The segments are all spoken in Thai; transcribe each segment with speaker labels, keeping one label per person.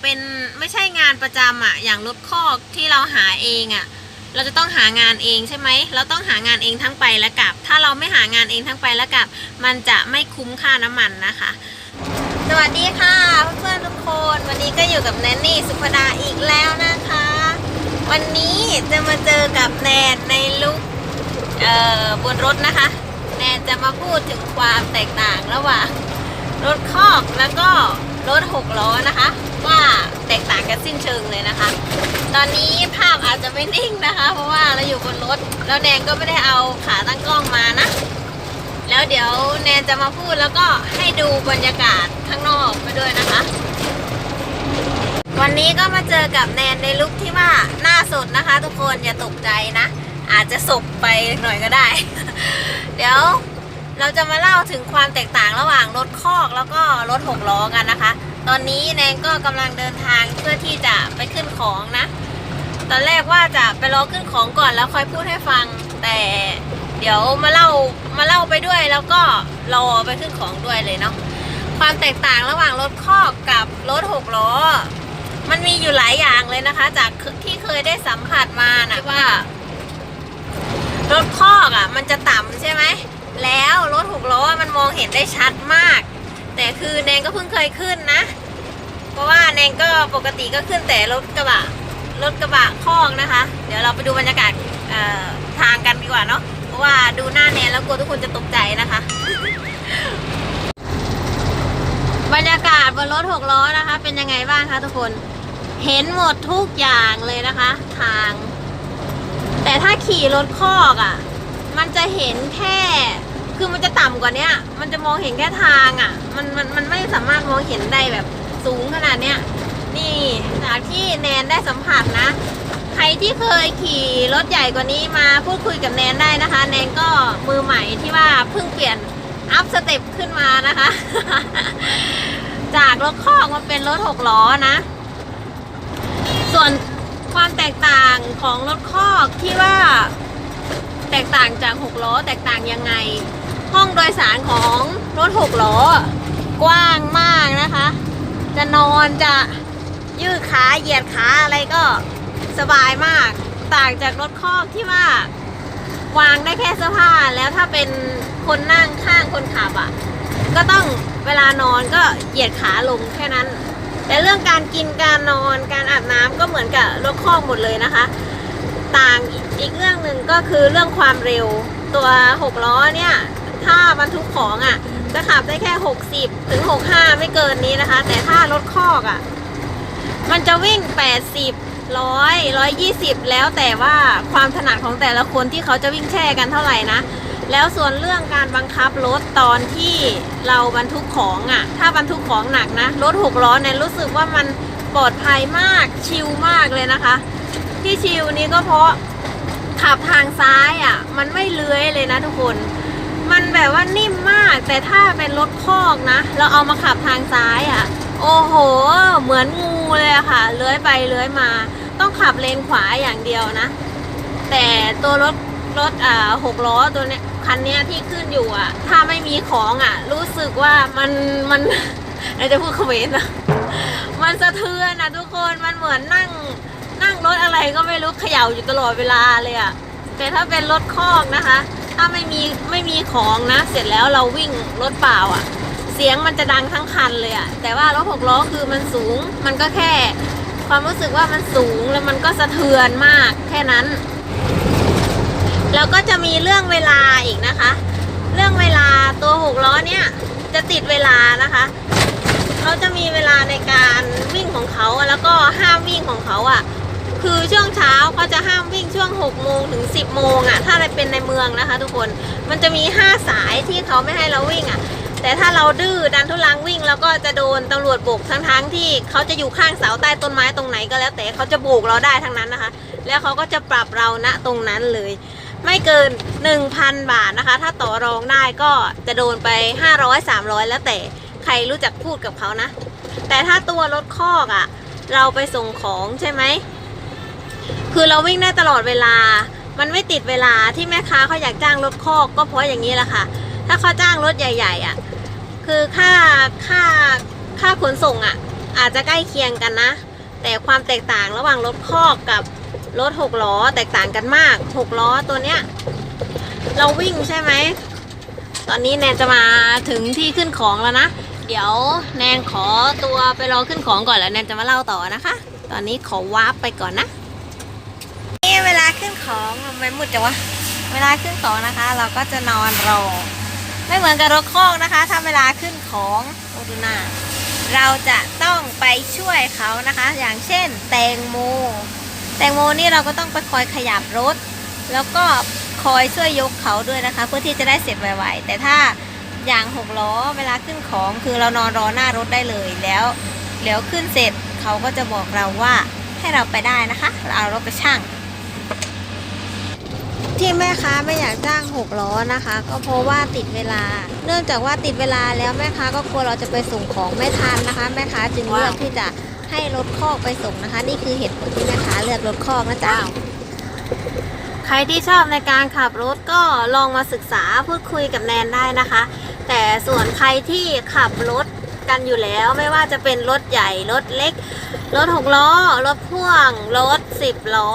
Speaker 1: เป็นไม่ใช่งานประจำอะอย่างรถคอกที่เราหาเองอะเราจะต้องหางานเองใช่ไหม เราต้องหางานเองทั้งไปและกลับ ถ้าเราไม่หางานเองทั้งไปและกลับ มันจะไม่คุ้มค่าน้ำมันนะคะ สวัสดีค่ะเพื่อนๆทุกคน วันนี้ก็อยู่กับแนนนี่สุภดาอีกแล้วนะคะ วันนี้จะมาเจอกับแนนในลุคเอ่อบนรถนะคะ แนนจะมาพูดถึงความแตกต่างระหว่างรถคอกแล้วก็ รถหกล้อนะคะ ว่าแตกต่างกันสิ้นเชิงเลยนะคะ ตอนนี้ภาพอาจจะไม่นิ่งนะคะ เพราะว่าเราอยู่บนรถแล้วแนนก็ไม่ได้เอาขาตั้งกล้องมานะ แล้วเดี๋ยวแนนจะมาพูดแล้วก็ให้ดูบรรยากาศข้างนอกไปด้วยนะคะ วันนี้ก็มาเจอกับแนนในลุคที่ว่าหน้าสดนะคะ ทุกคนอย่าตกใจนะ อาจจะสบไปหน่อยก็ได้ เดี๋ยว เราจะมาเล่าถึงความแตกต่างระหว่างรถคอกแล้วก็รถหกล้อกันนะคะ ตอนนี้แนนก็กำลังเดินทางเพื่อที่จะไปขึ้นของนะ ตอนแรกว่าจะไปรอขึ้นของก่อนแล้วค่อยพูดให้ฟัง แต่เดี๋ยวมาเล่ามาเล่าไปด้วยแล้วก็รอไปขึ้นของด้วยเลยเนาะความแตกต่างระหว่างรถคอกกับรถหกล้อ มันมีอยู่หลายอย่างเลยนะคะ จากที่เคยได้สัมผัสมานะว่ารถคอกอะ มันจะต่ำใช่ไหม แล้วรถหกล้อมันมองเห็นได้ชัดมาก แต่คือแนนก็เพิ่งเคยขึ้นนะ เพราะว่าแนนก็ปกติก็ขึ้นแต่รถกระบะรถกระบะคอกนะคะ เดี๋ยวเราไปดูบรรยากาศทางกันดีกว่าเนาะเพราะว่าดูหน้าแนนแล้วกลัวทุกคนจะตกใจนะคะ บรรยากาศบนรถหกล้อนะคะ เป็นยังไงบ้างคะทุกคนเห็นหมดทุกอย่างเลยนะคะ ทาง แต่ถ้าขี่รถคอกอะ่ะ มันจะเห็นแค่ คือมันจะต่ำกว่าเนี้ย มันจะมองเห็นแค่ทางอะ่ะ มันมันมันไม่สามารถมองเห็นได้แบบสูงขนาดเนี้ย นี่จากที่แนนได้สัมผัสนะ ใครที่เคยขี่รถใหญ่กว่านี้มาพูดคุยกับแนนได้นะคะ แนนก็มือใหม่ที่ว่าเพิ่งเปลี่ยนอัพสเต็ปขึ้นมานะคะ จากรถคอกมาเป็นรถหกล้อนะ ส่วนความแตกต่างของรถคอกที่ว่า แตกต่างจากหกล้อ แตกต่างยังไง ห้องโดยสารของรถหกล้อ กว้างมากนะคะ จะนอนจะยืดขาเหยียดขาอะไรก็สบายมาก ต่างจากรถคอกที่ว่าวางได้แค่เสื้อผ้าแล้วถ้าเป็นคนนั่งข้างคนขับอะ ก็ต้องเวลานอนก็เหยียดขาลงแค่นั้น แต่เรื่องการกินการนอนการอาบน้ำก็เหมือนกับรถคอกหมดเลยนะคะ ต่าง อีกเรื่องหนึ่งก็คือเรื่องความเร็วตัวหกล้อเนี่ย ถ้าบรรทุกของอะ จะขับได้แค่ 60 ถึง 65 ไม่เกินนี้นะคะ แต่ถ้ารถคอกอะ มันจะวิ่ง 80ร้อยร้อยยี่สิบแล้วแต่ว่าความถนัดของแต่ละคนที่เขาจะวิ่งแช่กันเท่าไหร่นะ แล้วส่วนเรื่องการบังคับรถตอนที่เราบรรทุกของอะ่ะ ถ้าบรรทุกของหนักนะ รถหกล้อเนี่ยรู้สึกว่ามันปลอดภัยมากชิลมากเลยนะคะ ที่ชิลนี้ก็เพราะ ขับทางซ้ายอะ มันไม่เลื้อยเลยนะทุกคน มันแบบว่านิ่มมาก แต่ถ้าเป็นรถคอกนะ เราเอามาขับทางซ้ายอะ โอ้โห เหมือนงูเลยค่ะ เลื้อยไปเลื้อยมา ต้องขับเลนขวาอย่างเดียวนะ แต่ตัวรถรถอ่าหกล้อตัวเนี้ยคันเนี้ยที่ขึ้นอยู่อะ ถ้าไม่มีของอะ รู้สึกว่ามันมันเราจะพูดเขมรนะมันสะเทือนนะทุกคน มันเหมือนนั่ง นั่งรถอะไรก็ไม่รู้เขย่าอยู่ตลอดเวลาเลยอะแต่ถ้าเป็นรถคอกนะคะ ถ้าไม่มีไม่มีของนะ เสร็จแล้วเราวิ่งรถเปล่าอะเสียงมันจะดังทั้งคันเลยอะแต่ว่ารถหกล้อคือมันสูง มันก็แค่ความรู้สึกว่ามันสูงแล้วมันก็สะเทือนมากแค่นั้น แล้วก็จะมีเรื่องเวลาอีกนะคะ เรื่องเวลาตัวหกล้อเนี่ยจะติดเวลานะคะเขาจะมีเวลาในการวิ่งของเขาแล้วก็ห้ามวิ่งของเขาอะ่ะ คือช่วงเช้าเขาจะห้ามวิ่งช่วง6โมงถึง 10 โมงอะ่ะ ถ้าเราเป็นในเมืองนะคะ ทุกคน มันจะมี 5 สายที่เขาไม่ให้เราวิ่งอะ่ะ แต่ถ้าเราดื้อดันทุลังวิ่งแล้วก็จะโดนตำรวจโบกทั้งทั้งๆที่เขาจะอยู่ข้างเสาใต้ต้นไม้ตรงไหนก็แล้ว แต่เขาจะโบกเราได้ทั้งนั้นนะคะ แล้วเขาก็จะปรับเราณตรงนั้นเลย ไม่เกิน 1,000 บาทนะคะ ถ้าต่อรองได้ก็จะโดนไป 500 300 แล้วแต่ใครรู้จักพูดกับเขานะ แต่ถ้าตัวรถคอกอะ่ะ เราไปส่งของใช่ไหม คือเราวิ่งได้ตลอดเวลา มันไม่ติดเวลาที่แม่ค้าเขาอยากจ้างรถคอกก็เพราะอย่างนี้แหละค่ะ ถ้าเขาจ้างรถใหญ่ ๆอะ คือค่าค่าค่าขนส่งอะ อาจจะใกล้เคียงกันนะ แต่ความแตกต่างระหว่างรถคอกกับรถหกล้อแตกต่างกันมากหกล้อตัวเนี้ย เราวิ่งใช่ไหม ตอนนี้แนนจะมาถึงที่ขึ้นของแล้วนะ เดี๋ยวแนนขอตัวไปรอขึ้นของก่อนแล้วแนนจะมาเล่าต่อนะคะ ตอนนี้ขอวาร์ปไปก่อนนะ เวลาขึ้นของทำไมมุดจังวะ เวลาขึ้นของนะคะ เราก็จะนอนรอ ไม่เหมือนกับรถคอกนะคะ ถ้าเวลาขึ้นของโอดูหนาเราจะต้องไปช่วยเขานะคะ อย่างเช่น แตงโม แตงโมนี่เราก็ต้องไปคอยขยับรถ แล้วก็คอยช่วยยกเขาด้วยนะคะ เพื่อที่จะได้เสร็จไวๆ แต่ถ้าอย่างหกล้อเวลาขึ้นของคือเรานอนรอหน้ารถได้เลยแล้วเดี๋ยวขึ้นเสร็จเขาก็จะบอกเราว่าให้เราไปได้นะคะ เราเอารถไปช่าง ที่แม่ค้าไม่อยากจ้างหกล้อนะคะ ก็เพราะว่าติดเวลา เนื่องจากว่าติดเวลาแล้วแม่ค้าก็กลัวเราจะไปส่งของไม่ทันนะคะ แม่ค้าจึงเลือกที่จะให้รถคอกไปส่งนะคะ นี่คือเหตุผลที่แม่ค้าเลือกรถคอกนะจ๊ะใครที่ชอบในการขับรถก็ลองมาศึกษาพูดคุยกับแนนได้นะคะ แต่ส่วนใครที่ขับรถกันอยู่แล้วไม่ว่าจะเป็นรถใหญ่รถเล็ก รถหกล้อ รถพ่วง รถสิบล้อ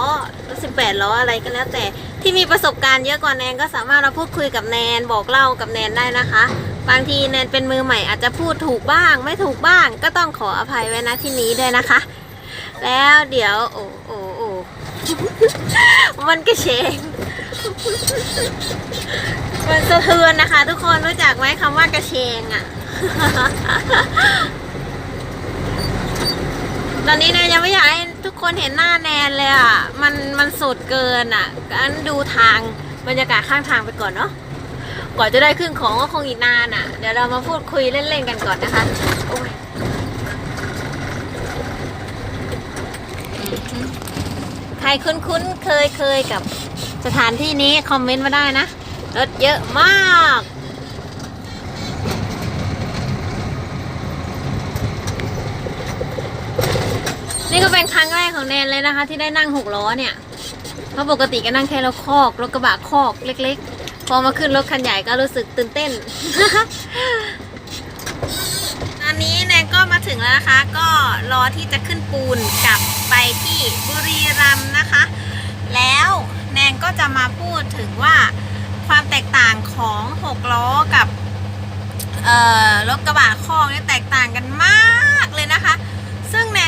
Speaker 1: รถสิบแปดล้ออะไรก็แล้วแต่ ที่มีประสบการณ์เยอะกว่าแนนก็สามารถมาพูดคุยกับแนนบอกเล่ากับแนนได้นะคะ บางทีแนนเป็นมือใหม่อาจจะพูดถูกบ้าง ไม่ถูกบ้าง ก็ต้องขออภัยไว้นะที่นี้ด้วยนะคะ แล้วเดี๋ยวโอ้โอ้โอ้มันกระเชงมันสะเทือนนะคะ ทุกคนรู้จักไหมคำว่ากระเชงอะ่ะตอนนี้แนนยังไม่อยากให้ คนเห็นหน้าแนนเลยอะ มันมันสดเกินอะงั้นดูทางบรรยากาศข้างทางไปก่อนเนาะกว่าจะได้ขึ้นของก็คงอีกนานอะ เดี๋ยวเรามาพูดคุยเล่นๆกันก่อนนะคะ โอ้ยใครคุ้นๆเคยเคยกับสถานที่นี้คอมเมนต์มาได้นะ รถเยอะมาก เป็นครั้งแรกของแนนเลยนะคะ ที่ได้นั่งหกล้อเนี่ย เพราะปกติก็นั่งแค่รถคอกรถกระบะคอกเล็ก ๆ พอมาขึ้นรถคันใหญ่ก็รู้สึกตื่นเต้น ตอนนี้แนนก็มาถึงแล้วนะคะ ก็รอที่จะขึ้นปูนกลับไปที่บุรีรัมย์นะคะ แล้วแนนก็จะมาพูดถึงว่าความแตกต่างของ6ล้อกับรถกระบะคอกเนี่ยแตกต่างกันมากเลยนะคะ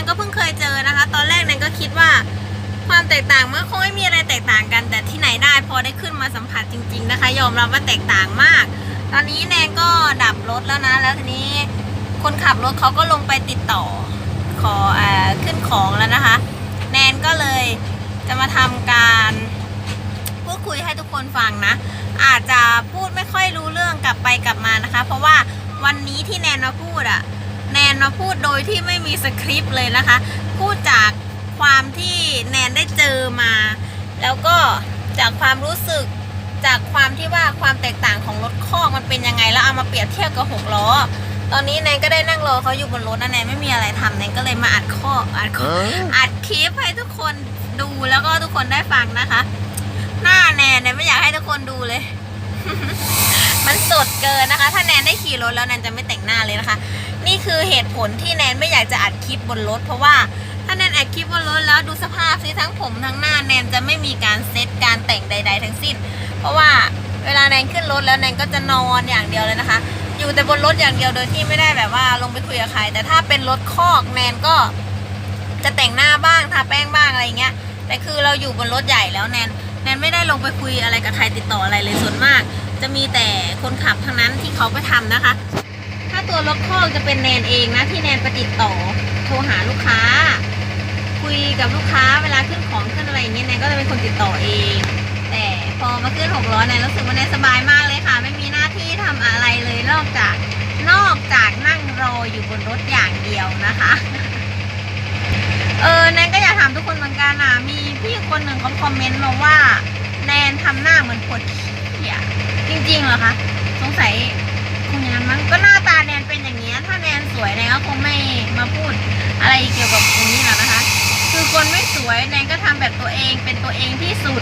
Speaker 1: ก็เพิ่งเคยเจอนะคะ ตอนแรกแนนก็คิดว่าความแตกต่างมันคงไม่มีอะไรแตกต่างกัน แต่ที่ไหนได้พอได้ขึ้นมาสัมผัสจริง ๆนะคะ ยอมรับว่าแตกต่างมาก ตอนนี้แนนก็ดับรถแล้วนะ แล้วทีนี้คนขับรถเขาก็ลงไปติดต่อขออขึ้นของแล้วนะคะ แนนก็เลยจะมาทำการพูดคุยให้ทุกคนฟังนะ อาจจะพูดไม่ค่อยรู้เรื่องกลับไปกลับมานะคะ เพราะว่าวันนี้ที่แนนมาพูดอะ แนนมาพูดโดยที่ไม่มีสคริปต์เลยนะคะ พูดจากความที่แนนได้เจอมา แล้วก็จากความรู้สึกจากความที่ว่าความแตกต่างของรถคอกมันเป็นยังไง แล้วเอามาเปรียบเทียบกับหกล้อ ตอนนี้แนนก็ได้นั่งรอเขาอยู่บนรถนะแนนไม่มีอะไรทำแนนก็เลยมาอัดข้ออัดข้ออัดคลิปให้ทุกคนดูแล้วก็ทุกคนได้ฟังนะคะ หน้าแนนเนี่ยไม่อยากให้ทุกคนดูเลย มันสดเกินนะคะ ถ้าแนนได้ขี่รถแล้วแนนจะไม่แต่งหน้าเลยนะคะ นี่คือเหตุผลที่แนนไม่อยากจะอัดคลิปบนรถ เพราะว่าถ้าแนนอัดคลิปบนรถแล้วดูสภาพซิทั้งผมทั้งหน้าแนนจะไม่มีการเซตการแต่งใด ๆ ทั้งสิ้น เพราะว่าเวลาแนนขึ้นรถแล้วแนนก็จะนอนอย่างเดียวเลยนะคะ อยู่แต่บนรถอย่างเดียวโดยที่ไม่ได้แบบว่าลงไปคุยกับใคร แต่ถ้าเป็นรถคอกแนนก็จะแต่งหน้าบ้างทาแป้งบ้างอะไรเงี้ยแต่คือเราอยู่บนรถใหญ่แล้วแนน แนนไม่ได้ลงไปคุยอะไรกับใครติดต่ออะไรเลยส่วนมาก จะมีแต่คนขับทั้งนั้นที่เขาไปทำนะคะ ถ้าตัวรถคอกจะเป็นแนนเองนะที่แนนไปติดต่อโทรหาลูกค้า คุยกับลูกค้าเวลาขึ้นของขึ้นอะไรอย่างเงี้ยแนนก็จะเป็นคนติดต่อเอง แต่พอมาขึ้นหกล้อแนนรู้สึกว่าแนนสบายมากเลยค่ะ ไม่มีหน้าที่ทำอะไรเลยนอกจากนอกจากนั่งรออยู่บนรถอย่างเดียวนะคะ เออแนนก็อยากถามทุกคนเหมือนกันนะมีพี่คนหนึ่งเขาคอมเมนต์มาว่า แนนทำหน้าเหมือนปวดขี้อะจริงๆเหรอคะสงสัยคงอย่างนั้นมั้งก็หน้าตาแนนเป็นอย่างเงี้ย ถ้าแนนสวยแนนก็คงไม่มาพูดอะไรเกี่ยวกับตรงนี้หรอกนะคะ คือคนไม่สวยแนนก็ทำแบบตัวเองเป็นตัวเองที่สุด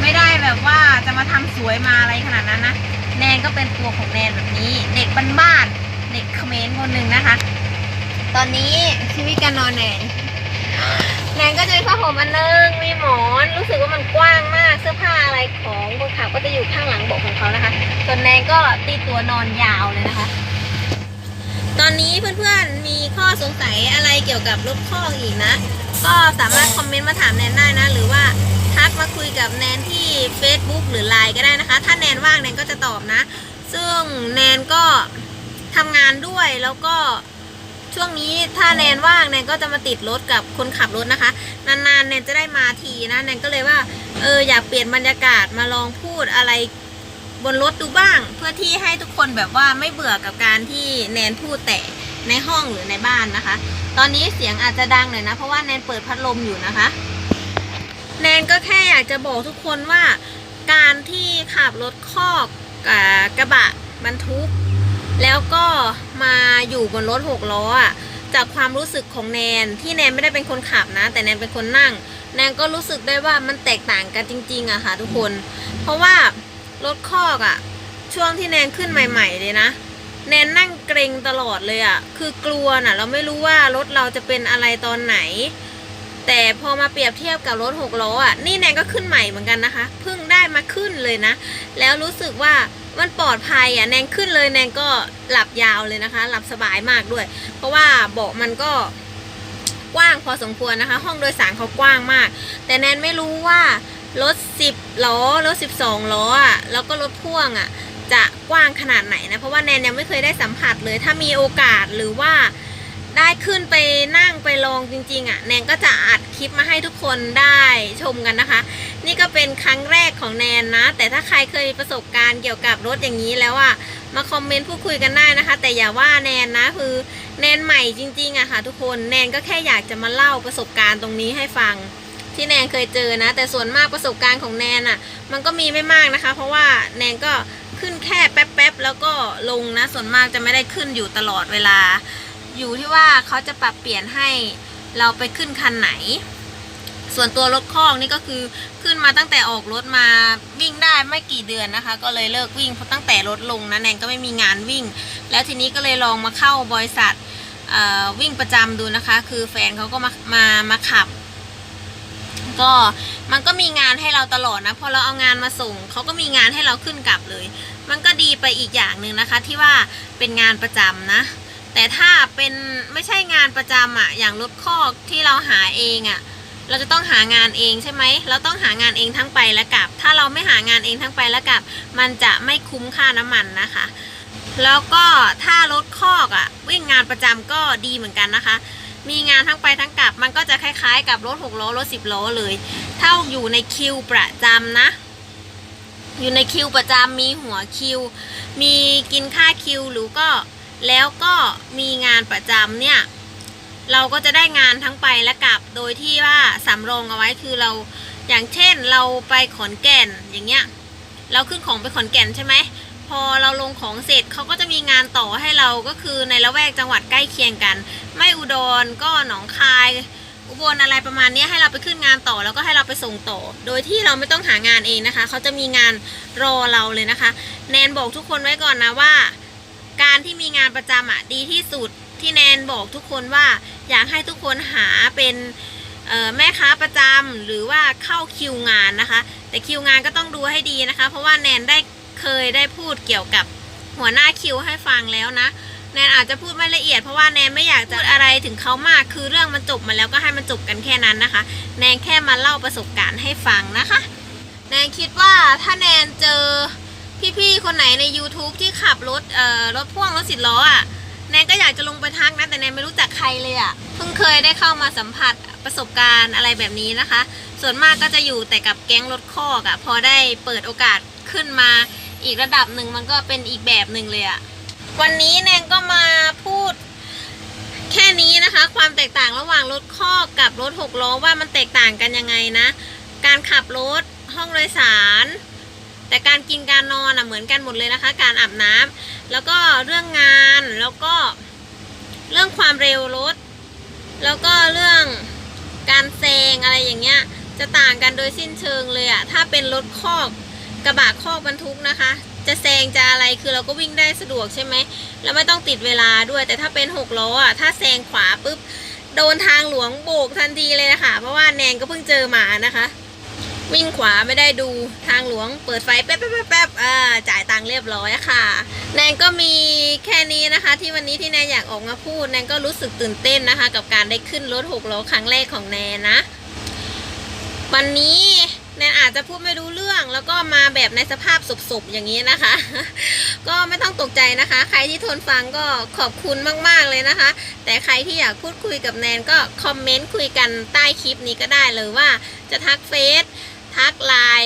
Speaker 1: ไม่ได้แบบว่าจะมาทำสวยมาอะไรขนาดนั้นนะแนนก็เป็นตัวของแนนแบบนี้ เด็กบ้านๆเด็กเขมรคนหนึ่งนะคะ ตอนนี้ชีวิตการนอนแนน แนนก็จะมีผ้าห่มอันนึงมีหมอนรู้สึกว่ามันกว้างมากเสื้อผ้าอะไรของคนขับก็จะอยู่ข้างหลังเบาะของเขานะคะ ส่วนแนนก็ตีตัวนอนยาวเลยนะคะ ตอนนี้เพื่อนๆมีข้อสงสัยอะไรเกี่ยวกับรถข้อกอีกนะ ก็สามารถคอมเมนต์มาถามแนนได้นะ หรือว่าทักมาคุยกับแนนที่ Facebook หรือ Line ก็ได้นะคะ ถ้าแนนว่างแนนก็จะตอบนะ ซึ่งแนนก็ทำงานด้วยแล้วก็ ช่วงนี้ถ้าแนนว่างแนนก็จะมาติดรถกับคนขับรถนะคะ นานๆแนนจะได้มาทีนะแนนก็เลยว่าเอออยากเปลี่ยนบรรยากาศมาลองพูดอะไรบนรถดูบ้าง เพื่อที่ให้ทุกคนแบบว่าไม่เบื่อกับการที่แนนพูดแต่ในห้องหรือในบ้านนะคะ ตอนนี้เสียงอาจจะดังหน่อยนะ เพราะว่าแนนเปิดพัดลมอยู่นะคะ แนนก็แค่อยากจะบอกทุกคนว่าการที่ขับรถคอกกระบะบรรทุก แล้วก็มาอยู่บนรถหกล้ออะจากความรู้สึกของแนนที่แนนไม่ได้เป็นคนขับนะ แต่แนนเป็นคนนั่ง แนนก็รู้สึกได้ว่ามันแตกต่างกันจริง ๆอะค่ะ ทุกคน เพราะว่ารถคอกอะช่วงที่แนนขึ้นใหม่ ๆ เลยนะ แนนนั่งเกรงตลอดเลยอะคือกลัวน่ะ เราไม่รู้ว่ารถเราจะเป็นอะไรตอนไหน แต่พอมาเปรียบเทียบกับรถหกล้ออะนี่แนนก็ขึ้นใหม่เหมือนกันนะคะเพิ่งได้มาขึ้นเลยนะ แล้วรู้สึกว่า มันปลอดภัยอะแนงขึ้นเลยแนงก็หลับยาวเลยนะคะ หลับสบายมากด้วย เพราะว่าเบาะมันก็กว้างพอสมควรนะคะ ห้องโดยสารเขากว้างมาก แต่แนนไม่รู้ว่ารถ 10 ล้อ รถ 12 ล้ออะแล้วก็รถพ่วงอะจะกว้างขนาดไหนนะ เพราะว่าแนนยังไม่เคยได้สัมผัสเลย ถ้ามีโอกาสหรือว่า ได้ขึ้นไปนั่งไปลองจริง ๆอะแนนก็จะอัดคลิปมาให้ทุกคนได้ชมกันนะคะ นี่ก็เป็นครั้งแรกของแนนนะ แต่ถ้าใครเคยมีประสบการณ์เกี่ยวกับรถอย่างนี้แล้วอะมาคอมเมนต์พูดคุยกันได้นะคะ แต่อย่าว่าแนนนะคือแนนใหม่จริงๆอะค่ะ ทุกคนแนนก็แค่อยากจะมาเล่าประสบการณ์ตรงนี้ให้ฟัง ที่แนนเคยเจอนะ แต่ส่วนมากประสบการณ์ของแนนอะมันก็มีไม่มากนะคะ เพราะว่าแนนก็ขึ้นแค่แป๊บๆแล้วก็ลงนะ ส่วนมากจะไม่ได้ขึ้นอยู่ตลอดเวลา อยู่ที่ว่าเขาจะปรับเปลี่ยนให้เราไปขึ้นคันไหน ส่วนตัวรถคอกนี่ก็คือขึ้นมาตั้งแต่ออกรถมาวิ่งได้ไม่กี่เดือนนะคะ ก็เลยเลิกวิ่งเพราะตั้งแต่รถลงนะแนนก็ไม่มีงานวิ่ง แล้วทีนี้ก็เลยลองมาเข้าบริษัทวิ่งประจำดูนะคะ คือแฟนเขาก็มามามาขับ ก็มันก็มีงานให้เราตลอดนะพอเราเอางานมาส่งเขาก็มีงานให้เราขึ้นกลับเลย มันก็ดีไปอีกอย่างหนึ่งนะคะ ที่ว่าเป็นงานประจำนะ แต่ถ้าเป็นไม่ใช่งานประจำอะ่ะอย่างรถคอกที่เราหาเองอะ่ะเราจะต้องหางานเองใช่ไหม เราต้องหางานเองทั้งไปและกลับ ถ้าเราไม่หางานเองทั้งไปและกลับ มันจะไม่คุ้มค่าน้ำมันนะคะ แล้วก็ถ้ารถคอกอะ่ะวิ่งงานประจำก็ดีเหมือนกันนะคะ มีงานทั้งไปทั้งกลับ มันก็จะคล้ายๆ กับรถหกล้อรถสิบล้อเลย ถ้าอยู่ในคิวประจำนะอยู่ในคิวประจำมีหัวคิว มีกินค่าคิวหรือก็ แล้วก็มีงานประจำเนี่ย เราก็จะได้งานทั้งไปและกลับ โดยที่ว่าสำรองเอาไว้คือเรา อย่างเช่นเราไปขอนแก่นอย่างเงี้ย เราขึ้นของไปขอนแก่นใช่ไหม พอเราลงของเสร็จเขาก็จะมีงานต่อให้เราก็คือในละแวกจังหวัดใกล้เคียงกัน ไม่อุดรก็หนองคาย อุบลอะไรประมาณนี้ให้เราไปขึ้นงานต่อแล้วก็ให้เราไปส่งต่อ โดยที่เราไม่ต้องหางานเองนะคะ เขาจะมีงานรอเราเลยนะคะ แนนบอกทุกคนไว้ก่อนนะว่า การที่มีงานประจำอะดีที่สุดที่แนนบอกทุกคนว่าอยากให้ทุกคนหาเป็นแม่ค้าประจำหรือว่าเข้าคิวงานนะคะ แต่คิวงานก็ต้องดูให้ดีนะคะ เพราะว่าแนนได้เคยได้พูดเกี่ยวกับหัวหน้าคิวให้ฟังแล้วนะ แนนอาจจะพูดไม่ละเอียดเพราะว่าแนนไม่อยากจะพูดอะไรถึงเขามากคือเรื่องมันจบมาแล้วก็ให้มันจบกันแค่นั้นนะคะ แนนแค่มาเล่าประสบการณ์ให้ฟังนะคะ แนนคิดว่าถ้าแนนเจอ พี่ๆคนไหนใน YouTube ที่ขับรถเอ่อรถพ่วงรถสิบล้ออะแนนก็อยากจะลงไปทักนะแต่แนนไม่รู้จักใครเลยอะ่ะเพิ่งเคยได้เข้ามาสัมผัสประสบการณ์อะไรแบบนี้นะคะ ส่วนมากก็จะอยู่แต่กับแก๊งรถคอกอะ่ะพอได้เปิดโอกาสขึ้นมาอีกระดับหนึ่งมันก็เป็นอีกแบบหนึ่งเลยอะ่ะวันนี้แนนก็มาพูด แค่นี้นะคะ ความแตกต่างระหว่างรถคอกกับรถหกล้อว่ามันแตกต่างกันยังไงนะ การขับรถห้องโดยสาร แต่การกินการนอนอะเหมือนกันหมดเลยนะคะ การอาบน้ำแล้วก็เรื่องงานแล้วก็เรื่องความเร็วรถ แล้วก็เรื่องการแซงอะไรอย่างเงี้ยจะต่างกันโดยสิ้นเชิงเลยอะถ้าเป็นรถคอกกระบะคอกบรรทุกนะคะ จะแซงจะอะไรคือเราก็วิ่งได้สะดวกใช่ไหมแล้วไม่ต้องติดเวลาด้วย แต่ถ้าเป็นหกล้ออะถ้าแซงขวาปุ๊บโดนทางหลวงโบกทันทีเลยนะคะเพราะว่าแนนก็เพิ่งเจอมานะคะ วิ่งขวาไม่ได้ดูทางหลวงเปิดไฟแป๊บแป๊บแป๊บแป๊บอ่าจ่ายตังค์เรียบร้อยค่ะ แนนก็มีแค่นี้นะคะ ที่วันนี้ที่แนนอยากออกมาพูดแนนก็รู้สึกตื่นเต้นนะคะ กับการได้ขึ้นรถหกล้อครั้งแรกของแนนนะ วันนี้แนนอาจจะพูดไม่รู้เรื่อง แล้วก็มาแบบในสภาพศพๆอย่างนี้นะคะ ก็ไม่ต้องตกใจนะคะ ใครที่ทนฟังก็ขอบคุณมากๆเลยนะคะ แต่ใครที่อยากพูดคุยกับแนนก็คอมเมนต์คุยกันใต้คลิปนี้ก็ได้เลยว่าจะทักเฟซ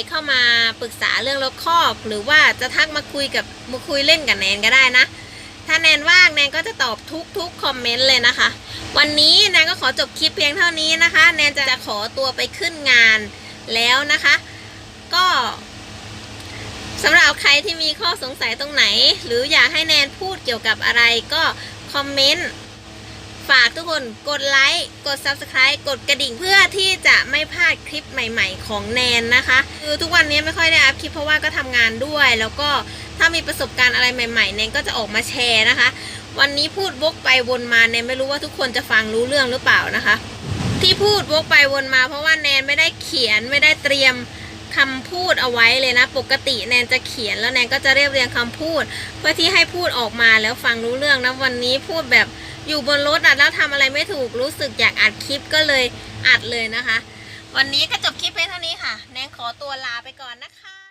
Speaker 1: เข้ามาปรึกษาเรื่องรถครอบหรือว่าจะทักมาคุยกับมาคุยเล่นกับแนนก็ได้นะ ถ้าแนนว่างแนนก็จะตอบทุกทุกคอมเมนต์เลยนะคะ วันนี้แนนก็ขอจบคลิปเพียงเท่านี้นะคะ แนนจะขอตัวไปขึ้นงานแล้วนะคะ ก็สำหรับใครที่มีข้อสงสัยตรงไหน หรืออยากให้แนนพูดเกี่ยวกับอะไรก็คอมเมนต์ ฝากทุกคนกดไลค์ กด Subscribe กดกระดิ่งเพื่อที่จะไม่พลาดคลิปใหม่ๆ ของแนนนะคะ คือทุกวันนี้ไม่ค่อยได้อัพคลิปเพราะว่าก็ทำงานด้วย แล้วก็ถ้ามีประสบการณ์อะไรใหม่ๆ แนนก็จะออกมาแชร์นะคะ วันนี้พูดวกไปวนมาแนนไม่รู้ว่าทุกคนจะฟังรู้เรื่องหรือเปล่านะคะ ที่พูดวกไปวนมา เพราะว่าแนนไม่ได้เขียนไม่ได้เตรียมคำพูดเอาไว้เลยนะ ปกติแนนจะเขียนแล้วแนนก็จะเรียบเรียงคำพูด เพื่อที่ให้พูดออกมาแล้วฟังรู้เรื่องนะวันนี้พูดแบบ อยู่บนรถอะแล้วทำอะไรไม่ถูกรู้สึกอยากอัดคลิปก็เลยอัดเลยนะคะ วันนี้ก็จบคลิปเพียงเท่านี้ค่ะ แนงขอตัวลาไปก่อนนะคะ